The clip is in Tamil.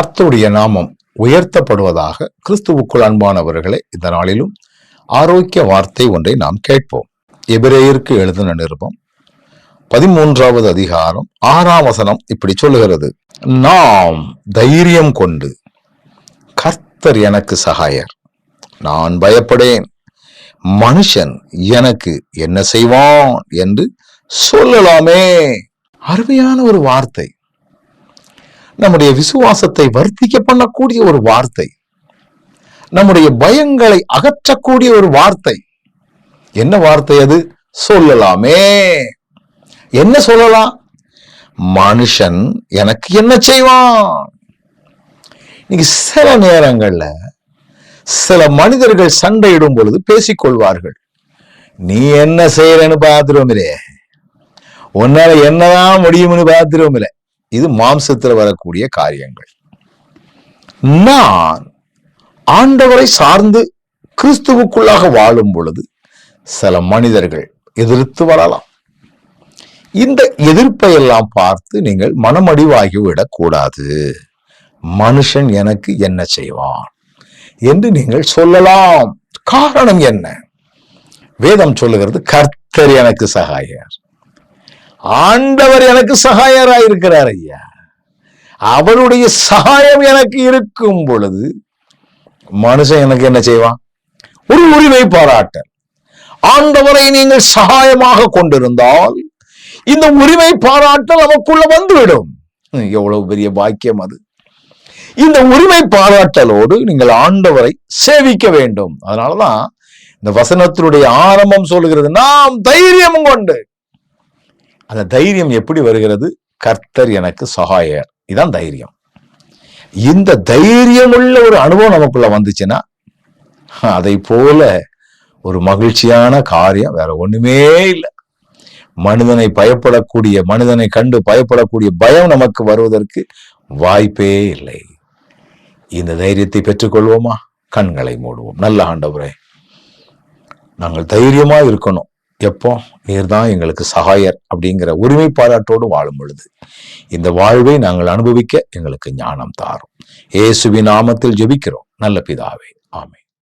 கர்த்தருடைய நாமம் உயர்த்தப்படுவதாக கிறிஸ்துவுக்குள் அன்பானவர்களே இந்த நாளிலும் ஆரோக்கிய வார்த்தை ஒன்றை நாம் கேட்போம். எபிரேயருக்கு எழுதின நிருபம் பதிமூன்றாவது அதிகாரம் ஆறாம் வசனம் இப்படி சொல்லுகிறது. நாம் தைரியம் கொண்டு கர்த்தர் எனக்கு சகாயர். நான் பயப்படேன். மனுஷன் எனக்கு என்ன செய்வான்? என்று சொல்லலாமே. அருமையான ஒரு வார்த்தை. நம்முடைய விசுவாசத்தை வர்த்திக்க பண்ணக்கூடிய ஒரு வார்த்தை. நம்முடைய பயங்களை அகற்றக்கூடிய ஒரு வார்த்தை. என்ன வார்த்தை அது? சொல்லலாமே. என்ன சொல்லலாம்? மனுஷன் எனக்கு என்ன செய்வான்? இன்னைக்கு சில நேரங்கள்ல சில மனிதர்கள் சண்டையிடும் பொழுது பேசிக்கொள்வார்கள். நீ என்ன செய்யறன்னு பார்த்துருவோமிலே. உன்னால என்னதான் முடியும்னு பார்த்துருவோமில்ல இது மாம்சத்துல வரக்கூடிய காரியங்கள். நான் ஆண்டவரை சார்ந்து கிறிஸ்துவுக்குள்ளாக வாழும் பொழுது சில மனிதர்கள் எதிர்த்து வரலாம். இந்த எதிர்ப்பை எல்லாம் பார்த்து நீங்கள் மனமடிவாகி விடக்கூடாது மனுஷன் எனக்கு என்ன செய்வான் என்று நீங்கள் சொல்லலாம். காரணம் என்ன? வேதம் சொல்லுகிறது கர்த்தர் எனக்கு சகாயர். ஆண்டவர் எனக்கு சகாயராய் இருக்கிறார் ஐயா. அவருடைய சகாயம் எனக்கு இருக்கும் பொழுது மனுஷன் எனக்கு என்ன செய்வான்? ஒரு உரிமை பாராட்டல். ஆண்டவரை நீங்கள் சகாயமாக கொண்டிருந்தால் இந்த உரிமை பாராட்டல் நமக்குள்ள வந்துவிடும். எவ்வளவு பெரிய பாக்கியம் அது. இந்த உரிமை பாராட்டலோடு நீங்கள் ஆண்டவரை சேவிக்க வேண்டும். அதனாலதான் இந்த வசனத்தினுடைய ஆரம்பம் சொல்லுகிறது நாம் தைரியம் கொண்டு அந்த தைரியம் எப்படி வருகிறது? கர்த்தர் எனக்கு சகாயர். இதான் தைரியம். இந்த தைரியம் உள்ள ஒரு அனுபவம் நமக்குள்ள வந்துச்சுன்னா அதை போல ஒரு மகிழ்ச்சியான காரியம் வேற ஒண்ணுமே இல்லை. மனிதனை பயப்படக்கூடிய மனிதனை கண்டு பயப்படக்கூடிய பயம் நமக்கு வருவதற்கு வாய்ப்பே இல்லை. இந்த தைரியத்தை பெற்றுக்கொள்வோமா? கண்களை மூடுவோம். நல்ல ஆண்டவரே நாங்கள் தைரியமா இருக்கணும். எப்போ? நீர்தான் எங்களுக்கு சகாயர் அப்படிங்கிற உரிமை பாராட்டோடு வாழும் பொழுது. இந்த வாழ்வை நாங்கள் அனுபவிக்க எங்களுக்கு ஞானம் தாரும். ஏசுவி நாமத்தில் ஜெபிக்கிறோம். நல்ல பிதாவே. ஆமை